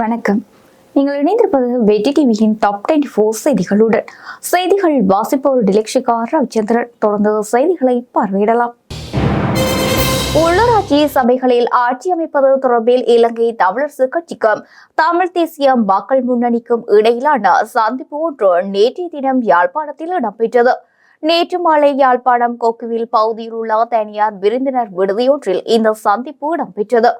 வணக்கம். நீங்கள் இணைந்திருப்பது வெற்றி டிவியின் டாப் டுவெண்டி ஃபோர் செய்திகளுடன். செய்திகள் வாசிப்பவர் டிலக்ஷிகா ரவிச்சந்திரன் தொடர்ந்து செய்திகளை பார்வையிடலாம். உள்ளூராட்சி சபைகளில் ஆட்சி அமைப்பது தொடர்பில் இலங்கை தமிழரசு கட்சிக்கும் தமிழ் தேசிய மக்கள் முன்னணிக்கும் இடையிலான சந்திப்பு ஒன்று நேற்றைய தினம் யாழ்ப்பாணத்தில் இடம்பெற்றது. நேற்று மாலை யாழ்ப்பாணம் கொக்குவில் பகுதியில் உள்ள தனியார் விருந்தினர் விடுதியொன்றில் இந்த சந்திப்பு இடம்பெற்றது.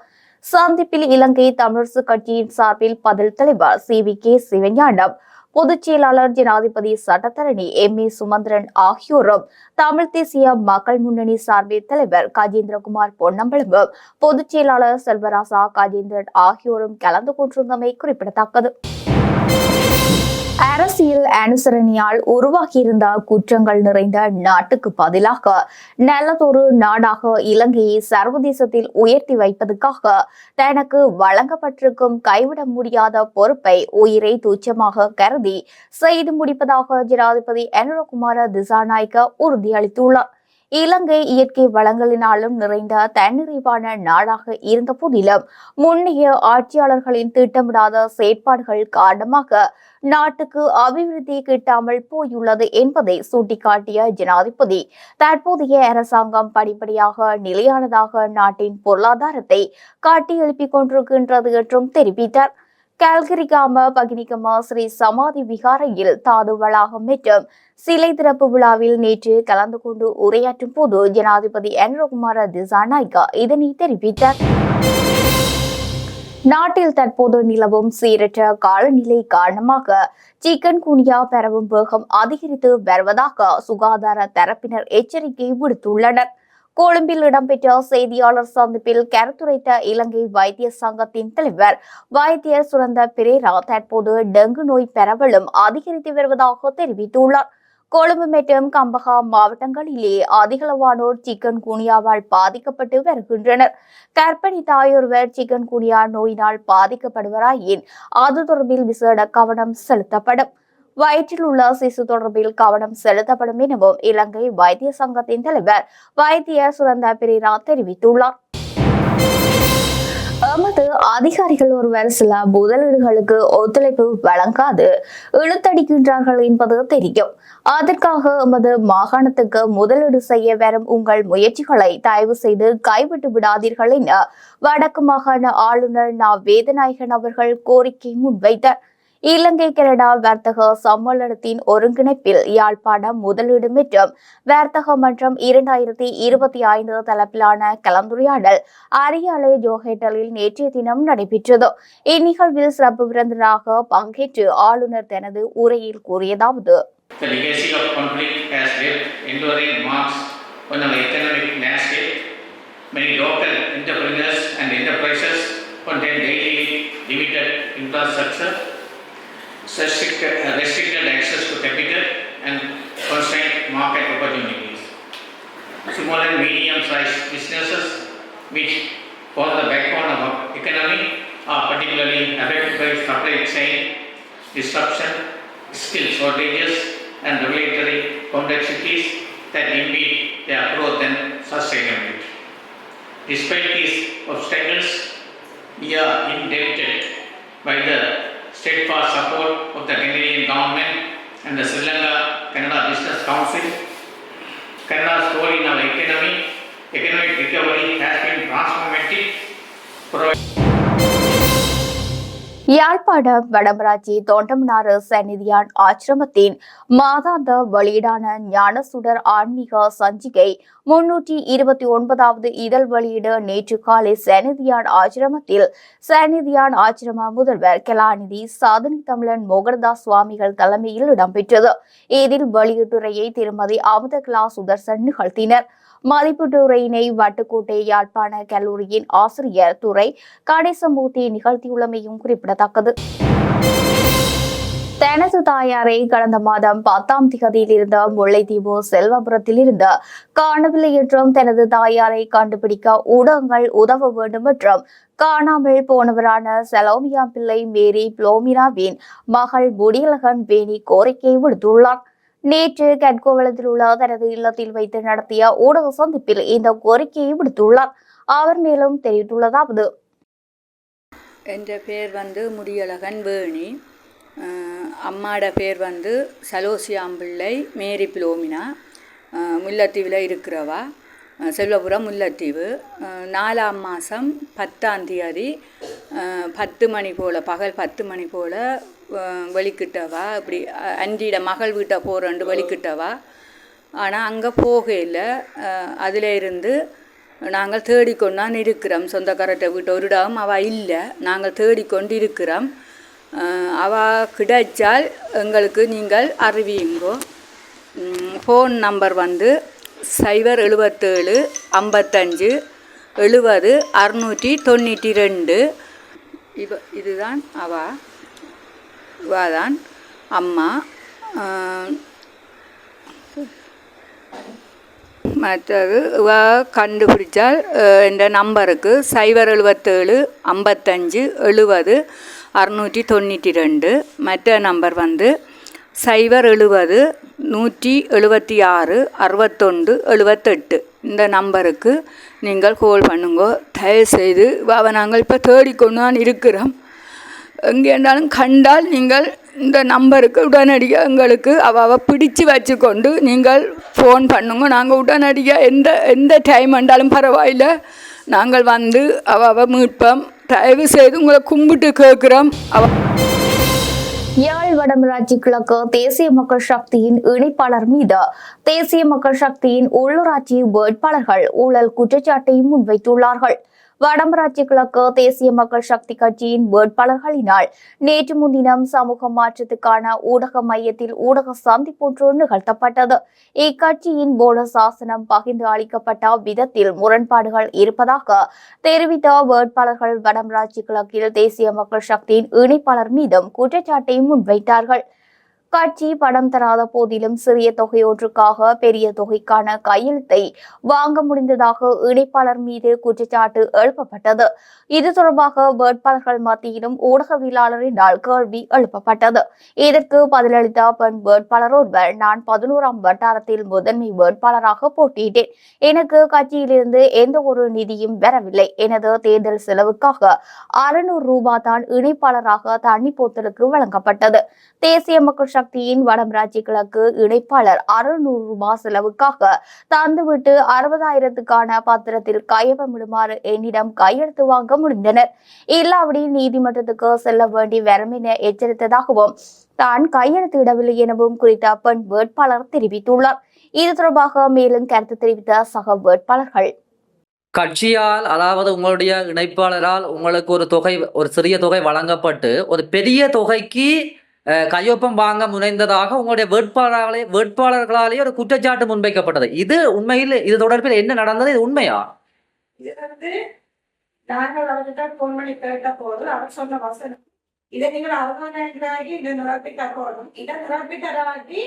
சந்திப்பில் இலங்கை தமிழரசு கட்சியின் சார்பில் பதில் தலைவர் சி வி கே சிவஞானம் பொதுச் செயலாளர் ஜனாதிபதி சட்டத்தரணி எம் ஏ சுமந்திரன் ஆகியோரும் தமிழ் தேசிய மக்கள் முன்னணி சார்பில் தலைவர் கஜேந்திரகுமார் பொன்னம்பலமும் பொதுச் செயலாளர் செல்வராசா கஜேந்திரன் ஆகியோரும் கலந்து கொண்டிருந்தமை குறிப்பிடத்தக்கது. அரசியல் அனுசரணையால் உருவாகியிருந்த குற்றங்கள் நிறைந்த நாட்டுக்கு பதிலாக நல்லதொரு நாடாக இலங்கையை சர்வதேசத்தில் உயர்த்தி வைப்பதற்காக தனக்கு வழங்கப்பட்டிருக்கும் கைவிட முடியாத பொறுப்பை உயிரை துச்சமாக கருதி செய்து முடிப்பதாக ஜனாதிபதி அனுரகுமார திசாநாயக்க உறுதியளித்துள்ளார். இலங்கை இயற்கை வளங்களினாலும் நிறைந்த தன்னிறைவான நாடாக இருந்த போதிலும் முன்னைய ஆட்சியாளர்களின் திட்டமிடாத செயற்பாடுகள் காரணமாக நாட்டுக்கு அபிவிருத்தி கிட்டாமல் போயுள்ளது என்பதை சுட்டிக்காட்டிய ஜனாதிபதி தற்போதைய அரசாங்கம் படிப்படியாக நிலையானதாக நாட்டின் பொருளாதாரத்தை காட்டி எழுப்பிக் கொண்டிருக்கின்றது என்றும் தெரிவித்தார். கல்கரிகாம பகினிகமா ஸ்ரீ சமாதி விகாரையில் தாது வளாகம் மற்றும் சிலை திறப்பு விழாவில் நேற்று கலந்து கொண்டு உரையாற்றும் போது ஜனாதிபதி அனுரகுமார திசாநாயக்கா இதனை தெரிவித்தார். நாட்டில் தற்போது நிலவும் சீரற்ற காலநிலை காரணமாக சிக்கன் குனியா பரவும் வேகம் அதிகரித்து வருவதாக சுகாதார தரப்பினர் எச்சரிக்கை விடுத்துள்ளனர். கொழும்பில் இடம்பெற்ற செய்தியாளர் சந்திப்பில் கருத்துரைத்த இலங்கை வைத்திய சங்கத்தின் தலைவர் வைத்தியர் சுரந்த பிரேரா தற்போது டெங்கு நோய் பரவலும் அதிகரித்து வருவதாக தெரிவித்துள்ளார். கொழும்பு மற்றும் கம்பகா மாவட்டங்களிலே அதிகளவானோர் சிக்கன் குனியாவால் பாதிக்கப்பட்டு வருகின்றனர். கர்ப்பிணி தாயொருவர் சிக்கன் குனியா நோயினால் பாதிக்கப்படுவராயின் அது தொடர்பில் விசேட கவனம் செலுத்தப்படும். வயிற்றில் உள்ள சிசு தொடர்பில் கவனம் செலுத்தப்படும் எனவும் இலங்கை வைத்திய சங்கத்தின் தலைவர் வைத்தியர் சுதந்திர பிரீரா தெரிவித்துள்ளார். எமது அதிகாரிகள் ஒருவர் சில முதலீடுகளுக்கு ஒத்துழைப்பு வழங்காது இழுத்தடிக்கின்றார்கள் என்பது தெரியும். அதற்காக எமது மாகாணத்துக்கு முதலீடு செய்ய வரும் உங்கள் முயற்சிகளை தயவு செய்து கைவிட்டு விடாதீர்கள் என வடக்கு மாகாண ஆளுநர் நா. வேதநாயகன் அவர்கள் கோரிக்கை முன்வைத்தார். இலங்கை கனடா வர்த்தக சம்மேளனத்தின் ஒருங்கிணைப்பில் யாழ்ப்பாணம் முதலீடு மற்றும் வர்த்தக மன்றம் இரண்டாயிரத்தி இருபத்தி ஐந்து தலைப்பிலான கலந்துரையாடல் அரியாலை ஜோஹேட்டலில் நேற்றைய தினம் நடைபெற்றது இந்நிகழ்வில் சிறப்பு விருந்தினராக பங்கேற்று ஆளுநர் தனது உரையில் கூறியதாவது The legacy of conflict has left enduring marks on our economic landscape. Many local entrepreneurs and enterprises contain daily limited infrastructure, restricted, uh, restricted access to capital, and constrained market opportunities. Small and medium-sized businesses, which form the backbone of our economy, are particularly affected by supply chain disruption, skill shortages, and regulatory complexities that impede their growth and sustainability. Despite these obstacles, we are indebted by the steadfast support of the Canadian government and the Sri Lanka Canada Business Council. Canada's role in our economy, economic recovery has been transformative, providing Yazhpanam Vadamarachchi தோண்டமனாறு சந்நிதியான் ஆசிரமத்தின் மாதாந்த வெளியீடான ஞானசுடர் ஆன்மீக சஞ்சிகை முன்னூற்றி இருபத்தி ஒன்பதாவது இதழ் வெளியீடு நேற்று காலை சந்நிதியான் ஆசிரமத்தில் சந்நிதியான் ஆசிரம முதல்வர் கலாநிதி சாதனை தமிழன் மோகனதாஸ் சுவாமிகள் தலைமையில் இடம்பெற்றது. இதில் வெளியீட்டுரையை திருமதி அமுதகலா சுதர்சன் நிகழ்த்தினர். மதிப்பீட்டுரையினை வட்டுக்கோட்டை யாழ்ப்பாண கல்லூரியின் ஆசிரியர் துறை கணேசமூர்த்தி நிகழ்த்தியுள்ளமையும் குறிப்பிடத்தக்கது. தனது தாயாரை கடந்த மாதம் பத்தாம் திகதியில் இருந்த முல்லைத்தீவு செல்வபுரத்தில் இருந்து காணவில்லை என்றும் தனது தாயாரை கண்டுபிடிக்க ஊடகங்கள் உதவ வேண்டும் என்றும் காணாமல் போனவரான செலோமியா பிள்ளை மேரி புளோமினாவின் மகள் முடியலகன் வேணி கோரிக்கை விடுத்துள்ளார். நேற்று கட்கோவளத்தில் உள்ள தனது இல்லத்தில் வைத்து நடத்திய ஊடக சந்திப்பில் இந்த கோரிக்கையை விடுத்துள்ளார். அவர் மேலும் தெரிவித்துள்ளதாவது என்ற பேர் வந்து முடியழகன் வேணி. அம்மாட பேர் வந்து சலோசியாம்பிள்ளை மேரி பிளோமினா. முல்லைத்தீவில் இருக்கிறவா. செல்வபுரம் முல்லத்தீவு. நாலாம் மாதம் பத்தாம் தேதி பத்து மணி போல் பகல் பத்து மணி போல் வெளிக்கிட்டவா இப்படி அஹ் மகள் வீட்டை போகிறண்டு வெளிக்கிட்டவா ஆனால் அங்கே போகையில் அதில் இருந்து நாங்கள் தேடிக்கொண்டான் இருக்கிறோம். சொந்தக்காரட்ட வீட்டு ஒரு இடம் அவள் இல்லை. நாங்கள் தேடிக்கொண்டு இருக்கிறோம். அவள் கிடைச்சால் எங்களுக்கு நீங்கள் அறிவியுங்கோ. ஃபோன் நம்பர் வந்து சைபர் எழுபத்தேழு ஐம்பத்தஞ்சு எழுபது அறுநூற்றி தொண்ணூற்றி ரெண்டு. இவ இதுதான் அவா. இவாதான் அம்மா மற்றது இவா கண்டுபிடிச்சால் இந்த நம்பருக்கு சைபர் எழுபத்தேழு ஐம்பத்தஞ்சு எழுபது அறுநூற்றி தொண்ணூற்றி ரெண்டு. மற்ற நம்பர் வந்து சைபர் எழுபது நூற்றி எழுபத்தி ஆறு அறுபத்தொண்டு எழுபத்தெட்டு இந்த நம்பருக்கு நீங்கள் கால் பண்ணுங்க. தயவுசெய்து அவ நாங்கள் இப்போ தேடிக்கொண்டு தான் இருக்கிறோம். எங்கே இருந்தாலும் கண்டால் நீங்கள் இந்த நம்பருக்கு உடனடியாக எங்களுக்கு அவ அவ பிடிச்சு வச்சுக்கொண்டு நீங்கள் ஃபோன் பண்ணுங்க. நாங்கள் உடனடியாக எந்த எந்த டைம் வந்தாலும் பரவாயில்ல. நாங்கள் வந்து அவ மீட்போம். தயவு செய்து உங்களை கும்பிட்டு கேட்குறோம். அவ யாழ் வடமராட்சி கிழக்கு தேசிய மக்கள் சக்தியின் இணைப்பாளர் மீது தேசிய மக்கள் சக்தியின் உள்ளூராட்சி வேட்பாளர்கள் ஊழல் குற்றச்சாட்டை முன்வைத்துள்ளார்கள். வடமராட்சி கிழக்கு தேசிய மக்கள் சக்தி கட்சியின் வேட்பாளர்களினால் நேற்று முன்தினம் சமூக மாற்றத்துக்கான ஊடக மையத்தில் ஊடக சந்திப்பொன்று நிகழ்த்தப்பட்டது. இக்கட்சியின் போட சாசனம் பகிர்ந்து அளிக்கப்பட்ட விதத்தில் முரண்பாடுகள் இருப்பதாக தெரிவித்த வேட்பாளர்கள் வடமராட்சி கிழக்கில் தேசிய மக்கள் சக்தியின் இணைப்பாளர் மீதும் குற்றச்சாட்டை முன்வைத்தார்கள். கட்சி பணம் தராத போதிலும் சிறிய தொகையொன்றுக்காக பெரிய தொகைக்கான கையெழுத்தை வாங்க முடிந்ததாக இணைப்பாளர் மீது குற்றச்சாட்டு எழுப்பப்பட்டது. இது தொடர்பாக வேட்பாளர்கள் மத்தியிலும் ஊடகவியலாளரினால் கேள்வி எழுப்பப்பட்டது. இதற்கு பதிலளித்த பெண் வேட்பாளர் ஒருவர் நான் பதினோராம் வட்டாரத்தில் முதன்மை வேட்பாளராக போட்டியிட்டேன். எனக்கு கட்சியிலிருந்து எந்த ஒரு நிதியும் வரவில்லை. எனது தேர்தல் செலவுக்காக அறுநூறு ரூபாய் தான் இணைப்பாளராக தண்ணி போத்தலுக்கு வழங்கப்பட்டது. தேசிய மக்கள் சக்தியின் வடமராட்சி கிழக்கு இணைப்பாளர் அறுநூறு ரூபாய் செலவுக்காக தந்துவிட்டு அறுபதாயிரத்துக்கான பத்திரத்தில் கையொப்பமிடுமாறு என்னிடம் கையெழுத்து வாங்க முடிந்தனர். இல்லாவிடி நீதிமன்றத்துக்கு செல்ல வேண்டி வரும் என எச்சரித்ததாகவும் தான் கையெழுத்திடவில்லை எனவும் குறித்த பெண் வேட்பாளர் தெரிவித்துள்ளார். இது தொடர்பாக மேலும் கருத்து தெரிவித்த சக வேட்பாளர்கள். கட்சியால் அதாவது உங்களுடைய இணைப்பாளரால் உங்களுக்கு ஒரு தொகை ஒரு சிறிய தொகை வழங்கப்பட்டு ஒரு பெரிய தொகைக்கு கையொப்பம் வாங்க முனைந்ததாக உங்களுடைய வேட்பாளர்களே வேட்பாளர்களாலேயே ஒரு குற்றச்சாட்டு முன்வைக்கப்பட்டது. இது உண்மையில் இது தொடர்பில் என்ன நடந்தது? இது உண்மையா? இது வந்து நாங்கள் அவர்கிட்ட ஃபோன் பண்ணி கேட்ட போது அவர் சொன்ன வசனம். இதை நீங்கள் அறுபதாயிரத்தி இதை நிரப்பி தரணும் இதை நிரப்பி தராட்டி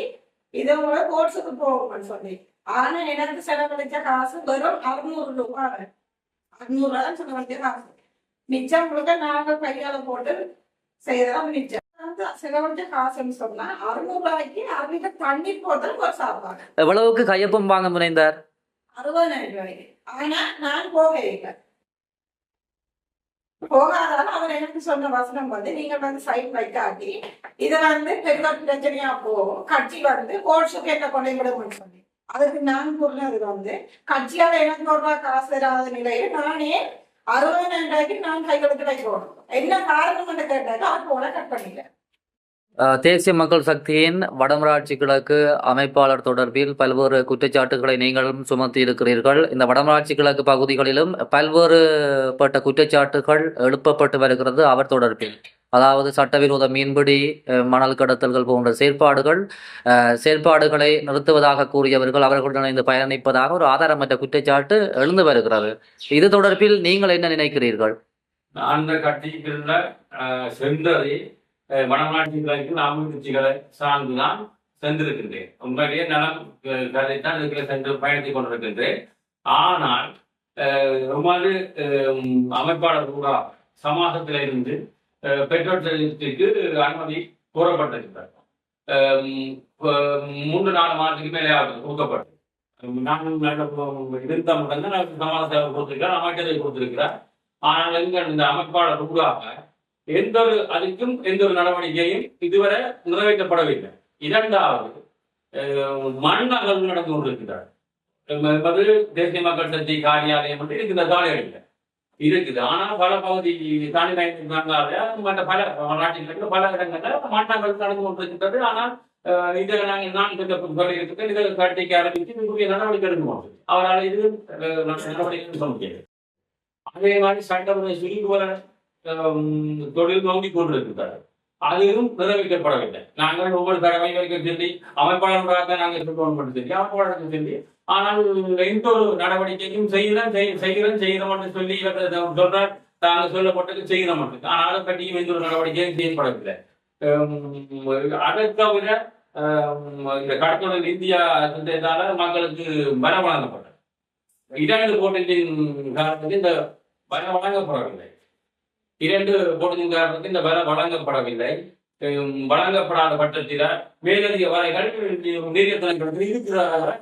இது உங்களை கோர்ஸுக்கு போகும்னு சொல்லி. ஆனா எனக்கு செலவழிச்ச காசு வெறும் அறுநூறு ரூபாய். அறுநூறு ரூபாய் செலவழிச்ச காசு. மிச்சம் முழுக்க நாங்கள் கையால போட்டு செய்யறதா மிச்சம். செலவழிச்ச காசுன்னு சொன்னா அறுநூறு ரூபாய்க்கு தண்ணி போட்டு ஒரு சாப்பிடுவாங்க எவ்வளவுக்கு கையொப்பம் வாங்க முனைந்தார்? அறுபதாயிரம் ரூபாய்க்கு ஆனா நான் போக இல்லை. போகாதாலும் அவர் எனக்கு சொன்ன வசனம் வந்து நீங்க வந்து சைட் வைக்காட்டி இதை வந்து பெரிய பிரச்சனையா போகும் கட்சி வந்து கோர்ட்ஸுக்கு என்ன கொண்டு விடும்னு சொல்லி அதுக்கு நான் சொன்னது வந்து கட்சியால எனக்கு ஒரு காசு தராத நிலையில் நானே அறுபதாயிரம் ரூபாய்க்கு நான் கைகளுக்கு வைக்கணும் என்ன காரணம் என்று கேட்டாங்க அவர் போல கட் பண்ணிட்டேன் தேசிய மக்கள் சக்தியின் வடமராட்சி கிழக்கு அமைப்பாளர் தொடர்பில் பல்வேறு குற்றச்சாட்டுகளை நீங்களும் சுமத்தி இருக்கிறீர்கள். இந்த வடமராட்சி கிழக்கு பகுதிகளிலும் பல்வேறு பட்ட குற்றச்சாட்டுகள் எழுப்பப்பட்டு வருகிறது அவர் தொடர்பில். அதாவது சட்டவிரோத மீன்பிடி மணல் கடத்தல்கள் போன்ற செயற்பாடுகள் செயற்பாடுகளை நிறுத்துவதாக கூறியவர்கள் அவர்களுடன் இணைந்து பயணிப்பதாக ஒரு ஆதாரமற்ற குற்றச்சாட்டு எழுந்து வருகிறது. இது தொடர்பில் நீங்கள் என்ன நினைக்கிறீர்கள்? அந்த கட்சிக்கு செந்தரை அஹ், சென்றதை நாம கட்சிகளை சார்ந்துதான் சென்றிருக்கின்றேன். உண்மையிலேயே நலம் கதைத்தான் இதுக்குள்ள சென்று பயணித்துக் கொண்டிருக்கின்றேன். ஆனால் ரொம்ப அமைப்பாளர் கூட சமாசத்தில இருந்து பெட்ரோல் செலுத்திக்கு அனுமதி கோரப்பட்டிருக்கிறார். மூன்று நாலு மாதத்துக்கு மேலே ஆகுது கொடுக்கப்பட்டு இருந்த மட்டும்தான் சமாதான கொடுத்திருக்கிறார் அமைச்சரை கொடுத்திருக்கிறார். ஆனால் எங்க இந்த அமைப்பாளர் ஊடாக எந்த ஒரு அதுக்கும் எந்த ஒரு நடவடிக்கையும் இதுவரை நிறைவேற்றப்படவில்லை. இரண்டாவது மண் அகழ்வு நடந்து கொண்டிருக்கிறார் என்பது தேசிய மக்கள் சக்தி காரியாலயம் வந்து இந்த காலையில் இருக்குது. ஆனா பல பகுதி தாண்டி மற்ற பல நாட்டில் பல இடங்கள்ல மண் அகழ்வு நடந்து கொண்டிருக்கிறது ஆனால் இதை நாங்கள் நான் சொல்லியிருக்கிறேன். இதை கட்டிக்க ஆரம்பித்து இதுக்குரிய நடவடிக்கை எடுக்கணும். அவரால் இது அஹ், நடவடிக்கை சொல்ல முடியாது. அதே மாதிரி சட்டமுறை போல தொழில் நோக்கி கொண்டிருக்கிறார் அதுவும் நிறைவேற்றப்படவில்லை நாங்கள் ஒவ்வொரு தடவை வரைக்கும் சொல்லி அமைப்பாளர்களாக நாங்கள் கவர்மெண்ட் சொல்லி அமைப்பாளர்கள் சொல்லி ஆனால் எந்த ஒரு நடவடிக்கையும் செய்கிறேன் செய்- செய்கிறேன் செய்கிறோம் சொல்லி சொல்றார் நாங்கள் சொல்லப்பட்டது செய்கிற மட்டும் ஆனாலும் கட்டியும் எந்த ஒரு நடவடிக்கையும் செய்யப்படவில்லை அதை தவிர இந்த கடத்தொழில் இந்தியா திட்டத்தால மக்களுக்கு வர வழங்கப்பட்டது. இரண்டு போட்டியின் காரணத்தில் இந்த வர வழங்கப்படவில்லை. இரண்டு போட்டியின் காரணத்தில் இந்த பலம் வழங்கப்படவில்லை. வழங்கப்படாத பட்சத்தில் மேலதிக வரைகள் நீதியத்தினங்களுக்கு இருக்கிறதாக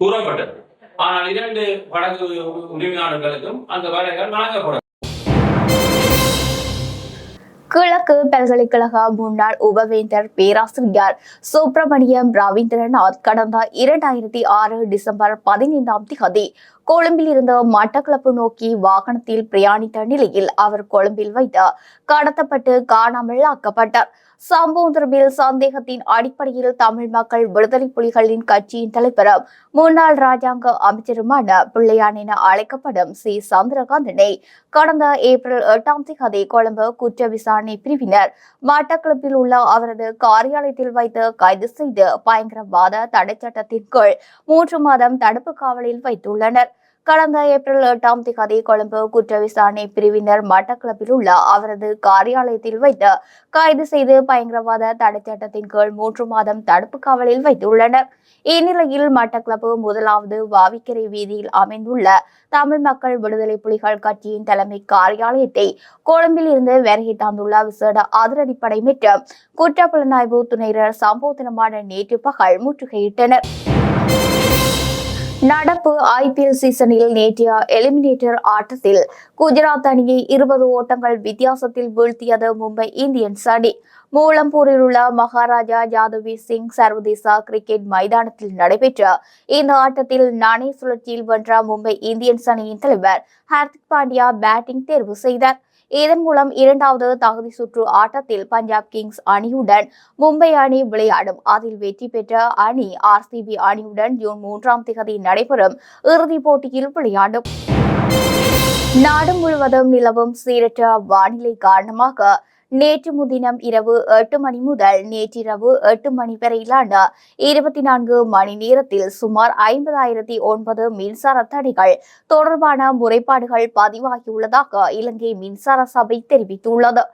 கூறப்பட்டது. ஆனால் இரண்டு வழக்கு உரிமையாளர்களுக்கும் அந்த வரைகள் வழங்கப்படும் கிழக்கு பல்கலைக்கழக முன்னாள் உபவேந்தர் பேராசிரியர் சுப்பிரமணியம் ரவீந்திரநாத் கடந்த இரண்டாயிரத்தி ஆறு டிசம்பர் பதினைந்தாம் தேதி கொழும்பில் இருந்து மட்டக்களப்பு நோக்கி வாகனத்தில் பிரயாணித்த நிலையில் அவர் கொழும்பில் வைத்து கடத்தப்பட்டு காணாமல் ஆக்கப்பட்டார் சம்பவம் தொடர்பில் சந்தேகத்தின் அடிப்படையில் தமிழ் மக்கள் விடுதலை புலிகளின் கட்சியின் தலைவரும் முன்னாள் ராஜாங்க அமைச்சருமான பிள்ளையான் என அழைக்கப்படும் சி. சந்திரகாந்தனை கடந்த ஏப்ரல் எட்டாம் தேதி கொழும்பு குற்ற விசாரணை பிரிவினர் மட்டக்களப்பில் உள்ள அவரது காரியாலயத்தில் வைத்து கைது செய்து பயங்கரவாத தடை சட்டத்தின் கீழ் மூன்று மாதம் தடுப்பு காவலில் வைத்துள்ளனர். கடந்த ஏப்ரல் எட்டாம் தேதி கொழும்பு குற்ற விசாரணை பிரிவினர் மட்டக்களப்பில் உள்ள அவரது காரியாலயத்தில் வைத்து கைது செய்து பயங்கரவாத தடை சட்டத்தின் கீழ் மூன்று மாதம் தடுப்பு காவலில் வைத்துள்ளனர். இந்நிலையில் மட்டக்களப்பு முதலாவது வாவிக்கரை வீதியில் அமைந்துள்ள தமிழ் மக்கள் விடுதலை புலிகள் கட்சியின் தலைமை காரியாலயத்தை கொழும்பில் இருந்து வருகை தந்துள்ள விசேட அதிரடிப்படை மற்றும் குற்றப்புலனாய்வு துணையினர் சம்பவத்தினமான நேற்று பகல் முற்றுகையிட்டனர். நடப்பு ஐபிஎல் சீசனில் நேற்றைய எலிமினேட்டர் ஆட்டத்தில் குஜராத் அணியை இருபது ஓட்டங்கள் வித்தியாசத்தில் வீழ்த்தியது மும்பை இந்தியன்ஸ் அணி. மூலம்பூரில் உள்ள மகாராஜா ஜாதவி சிங் சர்வதேச கிரிக்கெட் மைதானத்தில் நடைபெற்ற இந்த ஆட்டத்தில் நாணய சுழற்சியில் வென்ற மும்பை இந்தியன்ஸ் அணியின் தலைவர் ஹார்திக் பாண்டியா பேட்டிங் தேர்வு செய்தார். இதன் மூலம் இரண்டாவது தகுதி சுற்று ஆட்டத்தில் பஞ்சாப் கிங்ஸ் அணியுடன் மும்பை அணி விளையாடும். அதில் வெற்றி பெற்ற அணி ஆர்சிபி அணியுடன் ஜூன் மூன்றாம் திகதி நடைபெறும் இறுதிப் போட்டியில் விளையாடும். நாடு முழுவதும் நிலவும் சீரற்ற வானிலை காரணமாக நேற்று முன்தினம் இரவு எட்டு மணி முதல் நேற்றிரவு எட்டு மணி வரையிலான இருபத்தி நான்கு மணி நேரத்தில் சுமார் ஐம்பதாயிரத்தி ஒன்பது மின்சார தடைகள் தொடர்பான முறைப்பாடுகள் பதிவாகியுள்ளதாக இலங்கை மின்சார சபை தெரிவித்துள்ளது.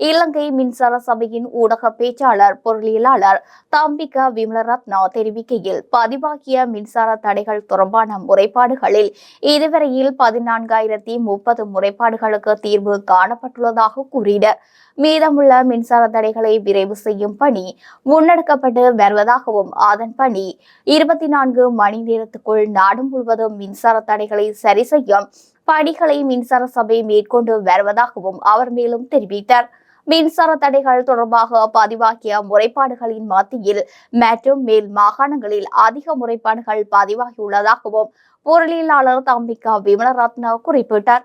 இலங்கை மின்சார சபையின் ஊடக பேச்சாளர் பொருளியலாளர் தாம்பிகா விமலரத்னா தெரிவிக்கையில் பதிவாகிய மின்சார தடைகள் தொடர்பான முறைப்பாடுகளில் இதுவரையில் பதினான்காயிரத்தி முப்பது முறைப்பாடுகளுக்கு தீர்வு காணப்பட்டுள்ளதாக கூறினர். மீதமுள்ள மின்சார தடைகளை விரைவு செய்யும் பணி முன்னெடுக்கப்பட்டு வருவதாகவும் அதன் பணி இருபத்தி நான்கு மணி நேரத்துக்குள் நாடு முழுவதும் மின்சார தடைகளை சரி செய்யும் பணிகளை மின்சார சபை மேற்கொண்டு வருவதாகவும் அவர் மேலும் தெரிவித்தார். மின்சார தடைகள் தொடர்பாக பதிவாகிய முறைப்பாடுகளின் மத்தியில் மற்றும் மேல் மாகாணங்களில் அதிக முறைப்பாடுகள் பதிவாகியுள்ளதாகவும் பொருளியலாளர் தம்பிகா விமலரத்னா குறிப்பிட்டார்.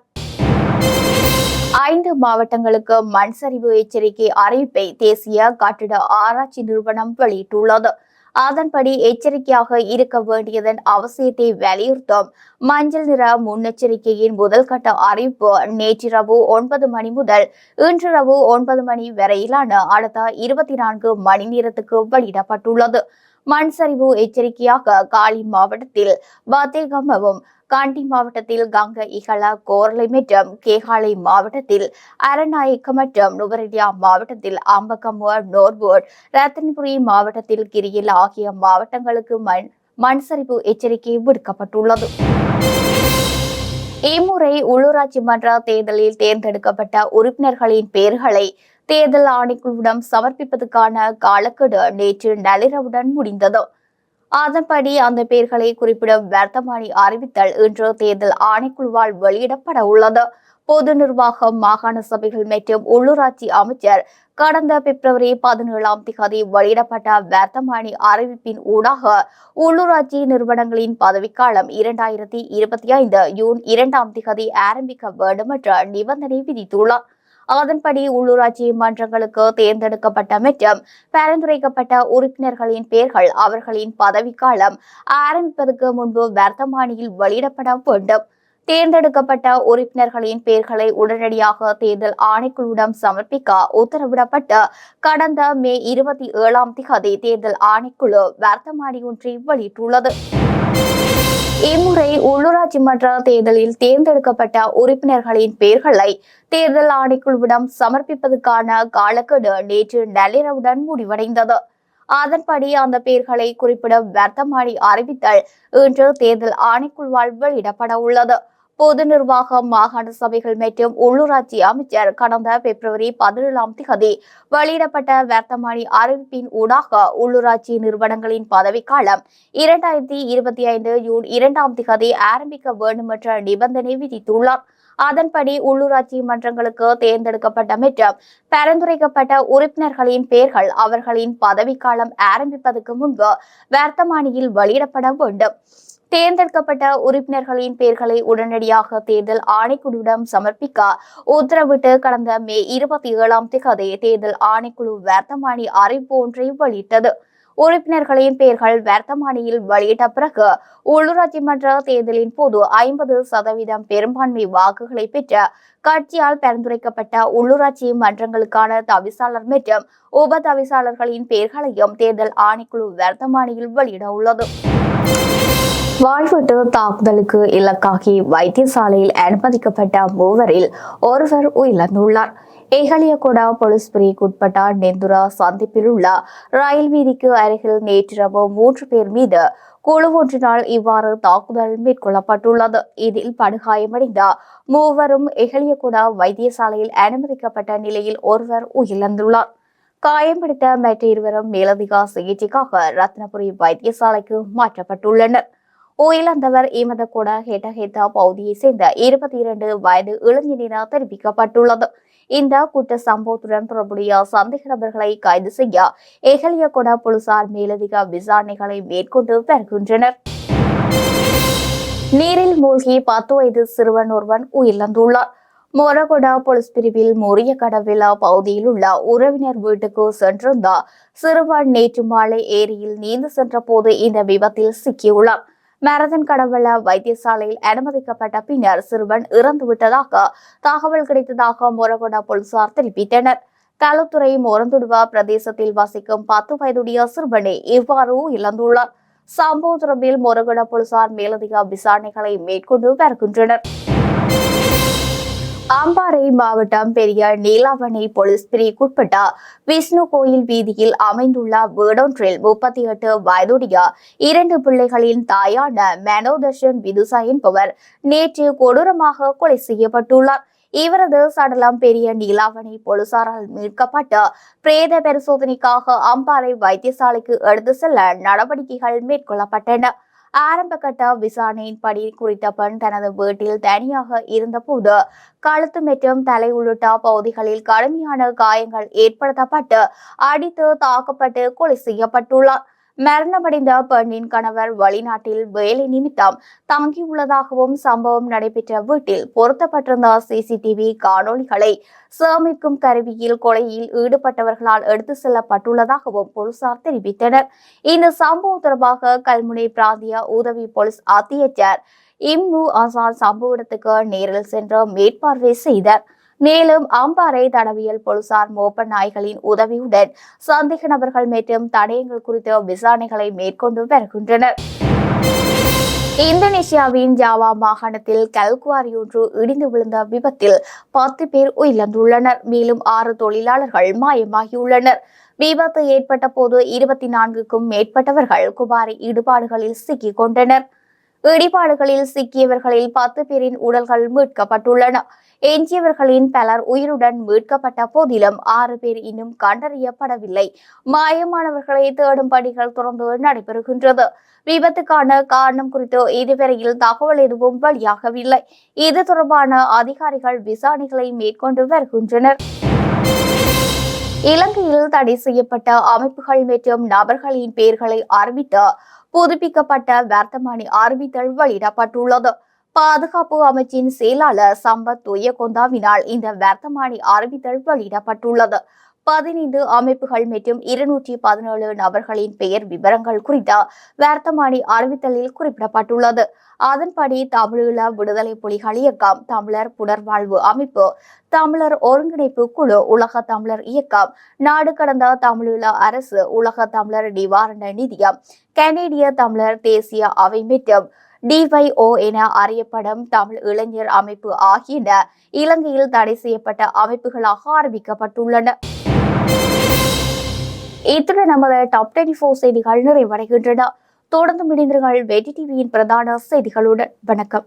ஐந்து மாவட்டங்களுக்கு மண் சரிவு எச்சரிக்கை அறிவிப்பை தேசிய கட்டிட ஆராய்ச்சி நிறுவனம் வெளியிட்டுள்ளது. அதன்படி எச்சரிக்கையாக இருக்க வேண்டியதன் அவசியத்தை வலியுறுத்தும். மஞ்சள் நிற முன்னெச்சரிக்கையின் முதல் கட்ட அறிவிப்பு நேற்றிரவு ஒன்பது மணி முதல் இன்றிரவு ஒன்பது மணி வரையிலான அடுத்த இருபத்தி நான்கு மணி நேரத்துக்கு வெளியிடப்பட்டுள்ளது. மண் சரிவு எச்சரிக்கையாக காலி மாவட்டத்தில் பத்தேகமவும் காண்டி மாவட்டத்தில் கங்க இகல கோர்லை மற்றும் கேகாலை மாவட்டத்தில் அரநாயக்க மற்றும் நுவரெலியா மாவட்டத்தில் அம்பகமுவ நோர்போர்ட் ரத்தன்புரி மாவட்டத்தில் கிரியில் ஆகிய மாவட்டங்களுக்கு மண் மண் சரிவு எச்சரிக்கை விடுக்கப்பட்டுள்ளது. இம்முறை உள்ளூராட்சி மன்ற தேர்தலில் தேர்ந்தெடுக்கப்பட்ட உறுப்பினர்களின் பெயர்களை தேர்தல் ஆணைக்குழுவிடம் சமர்ப்பிப்பதற்கான காலக்கெடு நேற்று நள்ளிரவுடன் முடிந்தது. அதன்படி அந்த பெயர்களை குறிப்பிடும் வர்த்தமானி அறிவித்தல் இன்று தேர்தல் ஆணைக்குழுவால் வெளியிடப்பட உள்ளது. பொது நிர்வாகம் மாகாண சபைகள் மற்றும் உள்ளூராட்சி அமைச்சர் கடந்த பிப்ரவரி பதினேழாம் திகதி வெளியிடப்பட்ட வர்த்தமானி அறிவிப்பின் ஊடாக உள்ளூராட்சி நிறுவனங்களின் பதவிக்காலம் இரண்டாயிரத்தி இருபத்தி ஐந்து ஜூன் இரண்டாம் திகதி ஆரம்பிக்க வேண்டும் என்ற நிபந்தனை விதித்துள்ளார். அதன்படி உள்ளூராட்சி மன்றங்களுக்கு தேர்ந்தெடுக்கப்பட்ட மற்றும் பரிந்துரைக்கப்பட்ட உறுப்பினர்களின் பெயர்கள் அவர்களின் பதவிக்காலம் ஆரம்பிப்பதற்கு முன்பு வர்த்தமானியில் வெளியிடப்பட வேண்டும். தேர்ந்தெடுக்கப்பட்ட உறுப்பினர்களின் பெயர்களை உடனடியாக தேர்தல் ஆணைக்குழுவிடம் சமர்ப்பிக்க உத்தரவிடப்பட்டு கடந்த மே இருபத்தி ஏழாம் திகதி தேர்தல் ஆணைக்குழு வர்த்தமானி ஒன்றை வெளியிட்டுள்ளது. இம்முறை உள்ளூராட்சி மன்ற தேர்தலில் தேர்ந்தெடுக்கப்பட்ட உறுப்பினர்களின் பெயர்களை தேர்தல் ஆணைக்குழுவிடம் சமர்ப்பிப்பதற்கான காலக்கெடு நேற்று நள்ளிரவுடன் முடிவடைந்தது. அதன்படி அந்த பெயர்களை குறிப்பிடும் வர்த்தமானி அறிவித்தல் இன்று தேர்தல் ஆணைக்குழுவால் வெளியிடப்பட உள்ளது. பொது நிர்வாகம் மாகாண சபைகள் மற்றும் உள்ளூராட்சி அமைச்சர் கடந்த பிப்ரவரி பதினேழாம் திகதி வெளியிடப்பட்ட வர்த்தமானி அறிவிப்பின் ஊடாக உள்ளூராட்சி நிறுவனங்களின் பதவிக்காலம் இரண்டாயிரத்தி இருபத்தி ஐந்து ஜூன் இரண்டாம் திகதி ஆரம்பிக்க வேண்டும் என்ற நிபந்தனை விதித்துள்ளார். அதன்படி உள்ளூராட்சி மன்றங்களுக்கு தேர்ந்தெடுக்கப்பட்ட மற்றும் பரிந்துரைக்கப்பட்ட உறுப்பினர்களின் பெயர்கள் அவர்களின் பதவிக்காலம் ஆரம்பிப்பதற்கு முன்பு வர்த்தமானியில் வெளியிடப்பட வேண்டும். தேர்ந்தெடுக்கப்பட்ட உறுப்பினர்களின் பெயர்களை உடனடியாக தேர்தல் ஆணைக்குழுவிடம் சமர்ப்பிக்க உத்தரவிட்டு கடந்த மே இருபத்தி ஏழாம் திகதி தேர்தல் ஆணைக்குழு வர்த்தமானி அறிவிப்பு ஒன்றை வெளியிட்டது. உறுப்பினர்களின் பெயர்கள் வர்த்தமானியில் வெளியிட்ட பிறகு உள்ளூராட்சி மன்ற தேர்தலின் போது ஐம்பது சதவீதம் பெரும்பான்மை வாக்குகளை பெற்ற கட்சியால் பரிந்துரைக்கப்பட்ட உள்ளூராட்சி மன்றங்களுக்கான தவிசாளர் மற்றும் உப தவிசாளர்களின் பெயர்களையும் தேர்தல் ஆணைக்குழு வர்த்தமானியில் வெளியிட உள்ளது. வாழ்வீட்டு தாக்குதலுக்கு இலக்காகி வைத்தியசாலையில் அனுமதிக்கப்பட்ட மூவரில் ஒருவர் உயிரிழந்துள்ளார். ஏகலியகொடா போலீஸ் பிரிவுக்குட்பட்ட நெந்துரா சந்திப்பில் உள்ள ரயில் வீதிக்கு அருகில் நேற்றிரவு மூன்று பேர் மீது குழு ஒன்றினால் இவ்வாறு தாக்குதல் மேற்கொள்ளப்பட்டுள்ளது. இதில் படுகாயமடைந்த மூவரும் எகலியகுடா வைத்தியசாலையில் அனுமதிக்கப்பட்ட நிலையில் ஒருவர் உயிரிழந்துள்ளார். காயம்பிடித்த மற்ற இருவரும் மேலதிக சிகிச்சைக்காக ரத்னபுரி வைத்தியசாலைக்கு மாற்றப்பட்டுள்ளனர். உயிரிழந்தவர் ஈமதகூட ஹெட்டஹெத்தா பகுதியைச் சேர்ந்த இருபத்தி இரண்டு வயது இளைஞர் தெரிவிக்கப்பட்டுள்ளது. இந்த குற்ற சம்பவத்துடன் தொடர்புடைய சந்தேக நபர்களை கைது செய்ய எகலியகொட போலீசார் மேலதிக விசாரணைகளை மேற்கொண்டு வருகின்றனர். நீரில் மூழ்கி பத்து வயது சிறுவன் ஒருவன் உயிரிழந்துள்ளார். மொரகொடா போலீஸ் பிரிவில் மொரிய கடவிலா பகுதியில் உள்ள உறவினர் வீட்டுக்கு சென்றிருந்த சிறுவன் நேற்று மாலை ஏரியில் நீந்து சென்ற போது இந்த விபத்தில் சிக்கியுள்ளார். மரதன் கடவுள வைத்தியசாலையில் அனுமதிக்கப்பட்ட பின்னர் சிறுவன் இறந்து விட்டதாக தகவல் கிடைத்ததாக மொரகொடா போலீசார் தெரிவித்தனர். களுத்துறை மொரந்துடுவா பிரதேசத்தில் வசிக்கும் பத்து வயதுடைய சிறுவனை இவ்வாறு இழந்துள்ளார். சம்பவ தொடர்பில் மொரகொடா போலீசார் மேலதிக விசாரணைகளை மேற்கொண்டு வருகின்றனர். அம்பாறை மாவட்டம் பெரிய நீலாவணி போலீஸ் பிரிவுக்குட்பட்ட விஷ்ணு கோயில் வீதியில் அமைந்துள்ள வீடொன்றில் முப்பத்தி எட்டு வயதுடைய இரண்டு பிள்ளைகளின் தாயான மனோதர்ஷன் விதுசா என்பவர் நேற்று கொடூரமாக கொலை செய்யப்பட்டுள்ளார். இவரது சடலம் பெரிய நீலாவணி போலீசாரால் மீட்கப்பட்டு பிரேத பரிசோதனைக்காக அம்பாறை வைத்தியசாலைக்கு எடுத்து செல்ல நடவடிக்கைகள் மேற்கொள்ளப்பட்டன. ஆரம்பகட்ட விசாரணையின்படி குறித்த பெண் தனது வீட்டில் தனியாக இருந்தபோது கழுத்து மற்றும் தலை உள்ளிட்ட பகுதிகளில் கடுமையான காயங்கள் ஏற்படுத்தப்பட்டு அடித்து தாக்கப்பட்டு கொலை செய்யப்பட்டுள்ளார். மரணமடைந்த பெண்ணின் கணவர் வெளிநாட்டில் வேலை நிமித்தம் தங்கியுள்ளதாகவும் சம்பவம் நடைபெற்ற வீட்டில் பொருத்தப்பட்டிருந்த சிசிடிவி காணொளிகளை சேமிக்கும் கருவியில் கொலையில் ஈடுபட்டவர்களால் எடுத்து செல்லப்பட்டுள்ளதாகவும் போலீசார் தெரிவித்தனர். இந்த சம்பவம் தொடர்பாக கல்முனை பிராந்திய உதவி போலீஸ் அத்தியட்சர் இம்னு ஆசான் சம்பவ இடத்துக்கு நேரில் சென்று மேற்பார்வை செய்தார். மேலும் அம்பாறை தடவியல் போலீசார் மோப்ப நாய்களின் உதவியுடன் சந்தேக நபர்கள் மற்றும் தடயங்கள் குறித்த விசாரணைகளை மேற்கொண்டு வருகின்றனர். இந்தோனேசியாவின் ஜாவா மாகாணத்தில் கல்குவாரி ஒன்று இடிந்து விழுந்த விபத்தில் பத்து பேர் உயிரிழந்துள்ளனர். மேலும் ஆறு தொழிலாளர்கள் மாயமாகியுள்ளனர். விபத்து ஏற்பட்ட போது இருபத்தி நான்குக்கும் மேற்பட்டவர்கள் குபாரி ஈடுபாடுகளில் சிக்கிக் கொண்டனர். இடிபாடுகளில் சிக்கியவர்களில் பத்து பேரின் உடல்கள் மீட்கப்பட்டுள்ளன. எஞ்சியவர்களின் பலர் உயிருடன் மீட்கப்பட்ட போதிலும் ஆறு பேர் இன்னும் கண்டறியப்படவில்லை. மாயமானவர்களை தேடும் பணிகள் தொடர்ந்து நடைபெறுகின்றது. விபத்துக்கான காரணம் குறித்து இதுவரையில் தகவல் எதுவும் வெளியாகவில்லை. இது தொடர்பான அதிகாரிகள் விசாரணைகளை மேற்கொண்டு வருகின்றனர். இலங்கையில் தடை செய்யப்பட்ட அமைப்புகள் மற்றும் நபர்களின் பெயர்களை அறிவித்த புதுப்பிக்கப்பட்ட வர்த்தமானி அறிவித்தல் வெளியிடப்பட்டுள்ளது. பாதுகாப்பு அமைச்சின் செயலாளர் சம்பத் துயகொந்தாவினால் இந்த வர்த்தமானி அறிவித்தல் வெளியிடப்பட்டுள்ளது. பதினைந்து அமைப்புகள் மற்றும் இருநூற்றி பதினேழு நபர்களின் பெயர் விவரங்கள் குறித்த வர்த்தமானி அறிவித்தலில் குறிப்பிடப்பட்டுள்ளது. அதன்படி தமிழீழ விடுதலை புலிகள் இயக்கம் தமிழர் புனர்வாழ்வு அமைப்பு தமிழர் ஒருங்கிணைப்பு குழு உலக தமிழர் இயக்கம் நாடு கடந்த தமிழீழ அரசு உலக தமிழர் நிவாரண நிதியம் கனேடிய தமிழர் தேசிய அவை மற்றும் டிவைஓ என அறியப்படும் தமிழ் இளைஞர் அமைப்பு ஆகியன இலங்கையில் தடை செய்யப்பட்ட அமைப்புகளாக அறிவிக்கப்பட்டுள்ளன. இத்துடன் நமது டாப் டுவெண்டி ஃபோர் செய்திகள் நிறைவடைகின்றன. தொடர்ந்து இணைந்திருங்கள் வெட்டி டிவியின் பிரதான செய்திகளுடன். வணக்கம்.